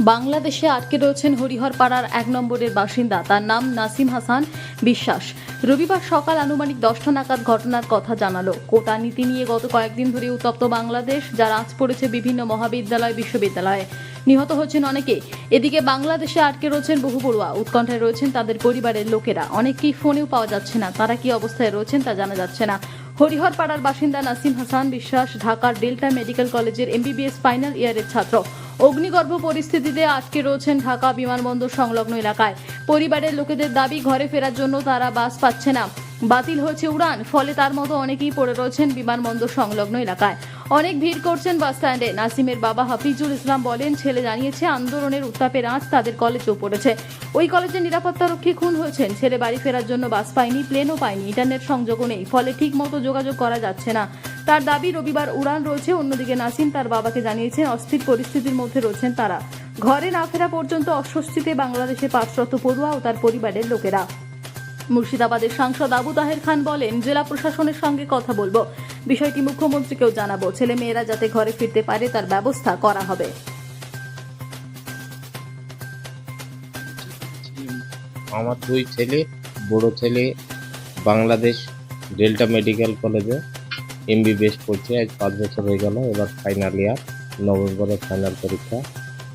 বাংলাদেশে আটকে রয়েছেন হরিহরপাড়ার এক নম্বরের বাসিন্দা। তার নাম নাসিম হাসান বিশ্বাস। রবিবার সকাল আনুমানিক দশটা নাগাদ ঘটনার কথা জানালো। কোটা নীতি নিয়ে গত কয়েকদিন ধরে উত্তপ্ত বাংলাদেশ যার আঁচ পড়েছে বিভিন্ন মহাবিদ্যালয়, বিশ্ববিদ্যালয়ে। নিহত হচ্ছেন অনেকে। এদিকে বাংলাদেশে আটকে রয়েছেন বহু পড়ুয়া। উৎকণ্ঠায় রয়েছেন তাদের পরিবারের লোকেরা। অনেককেই ফোনেও পাওয়া যাচ্ছে না। তারা কি অবস্থায় রয়েছেন তা জানা যাচ্ছে না। হরিহরপাড়ার বাসিন্দা নাসিম হাসান বিশ্বাস ঢাকার ডেল্টা মেডিকেল কলেজের এমবিবিএস ফাইনাল ইয়ারের ছাত্র। অগ্নিগর্ভ পরিস্থিতিতে আটকে রয়েছেন ঢাকা বিমানবন্দর সংলগ্ন এলাকায়। পরিবারের লোকেদের দাবি, ঘরে ফেরার জন্য তারা বাস পাচ্ছে না। বাতিল হয়েছে উড়ান, ফলে তার মতো অনেকেই পড়ে রয়েছেন বিমানবন্দর সংলগ্ন এলাকায়। অনেক ভিড় করছেন বাস স্ট্যান্ডে। নাসিমের বাবা হাফিজুল ইসলাম বলেন, ছেলে জানিয়েছে, আন্দোলনের উত্তাপের আঁচ তাদের কলেজেও পড়েছে। ওই কলেজের নিরাপত্তারক্ষী খুন হয়েছেন। ছেলে বাড়ি ফেরার জন্য বাস পায়নি, প্লেনও পায়নি, ইন্টারনেট সংযোগও নেই, ফলে ঠিক মতো যোগাযোগ করা যাচ্ছে না। তার দাবি, রবিবার উড়ান রয়েছে, অন্যদিকে নাসিম তার বাবাকে জানিয়েছেন, অস্থির পরিস্থিতির মধ্যে রয়েছেন তারা। ঘরে না ফেরা পর্যন্ত অস্বস্তিতে বাংলাদেশে পাঁচরত পড়ুয়া ও তার পরিবারের লোকেরা। মুর্শিদাবাদের সাংসদ আবু তাহের খান বলেন, জেলা প্রশাসনের সঙ্গে কথা বলব। বিষয়টি মুখ্যমন্ত্রীকেও জানাব। ছেলে মেয়েরা যাতে ঘরে ফিরতে পারে, তার ব্যবস্থা করা হবে। আমার দুই ছেলে, বড় ছেলে, বাংলাদেশ ডেল্টা মেডিকেল কলেজে এমবিবিএস পড়ছে আজ পাঁচ বছর হয়ে গেল, এবার ফাইনাল ইয়ার নভেম্বরে ফাইনাল পরীক্ষা।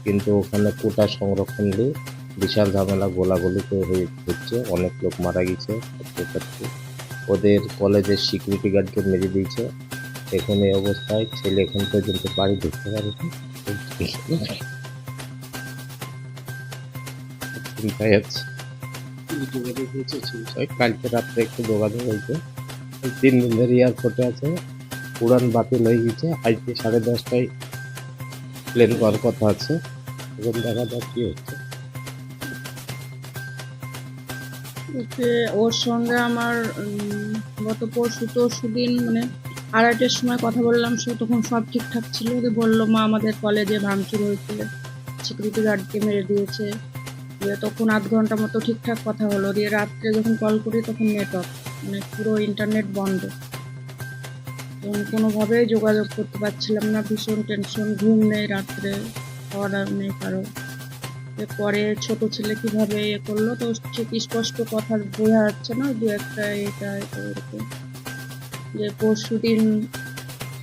কিন্তু ওখানে কোটা সংরক্ষণ নিয়ে বিশাল ঝামেলা, গোলাগুলিতে হয়ে হচ্ছে, অনেক লোক মারা গেছে ছাত্রছাত্রী ওদের কলেজের সিকিউরিটি গার্ডকে মেরে দিয়েছে। এখন এই অবস্থায় ছেলে এখন পর্যন্ত বাড়ি ঢুকতে পারেনি। কালকে রাত্রে একটু যোগাযোগ হয়েছে। তিন দিন ধরে এয়ারপোর্টে আছে। উড়ান বাতিল হয়ে গেছে। আজকে সাড়ে দশটায় প্লেন করার কথা আছে। এখন দেখা যাক কি হচ্ছে। ওকে ওর সঙ্গে আমার গত পরশু তরশু দিন মানে আড়াইটের সময় কথা বললাম, সে তখন সব ঠিকঠাক ছিল। ওকে বলল, মা, আমাদের কলেজে ভাঙচুর হয়েছিল। সিকিউরিটি গার্ডকে মেরে দিয়েছে। দিয়ে তখন আধ ঘণ্টা মতো ঠিকঠাক কথা হলো। দিয়ে রাত্রে যখন কল করি, তখন নেটওয়ার্ক মানে পুরো ইন্টারনেট বন্ধ। তখন কোনোভাবেই যোগাযোগ করতে পারছিলাম না, ভীষণ টেনশন ঘুম নেই রাত্রে, খাওয়া দাওয়া নেই কারও। পরে ছোট ছেলে কীভাবে ইয়ে করল, তো ঠিক স্পষ্ট কথা বোঝা যাচ্ছে না? দু একটা এটা এটা, এরকম। যে পরশু দিন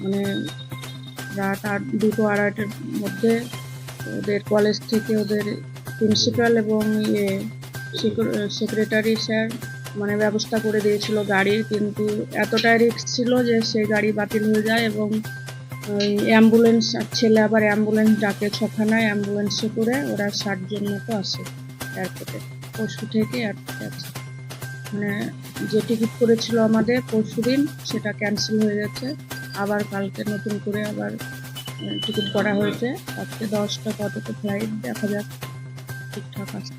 মানে রাত আট, দুটো আড়াইটার মধ্যে ওদের কলেজ থেকে ওদের প্রিন্সিপাল এবং ইয়ে সেক্রেটারি স্যার মানে ব্যবস্থা করে দিয়েছিল গাড়ির কিন্তু এতটাই রিস্ক ছিল যে সেই গাড়ি বাতিল হয়ে যায় এবং ওই অ্যাম্বুলেন্স ছেলে আবার অ্যাম্বুলেন্স ডাকে ছখানায় অ্যাম্বুলেন্সে করে ওরা ষাট জন মতো আসে এয়ারপোর্টে পরশু থেকে এয়ারপোর্টে আছে মানে যে টিকিট করেছিল আমাদের পরশু দিন সেটা ক্যান্সেল হয়ে গেছে। আবার কালকে নতুন করে আবার টিকিট করা হয়েছে। আজকে দশটা, কতটা ফ্লাইট দেখা যাক। ঠিকঠাক কথা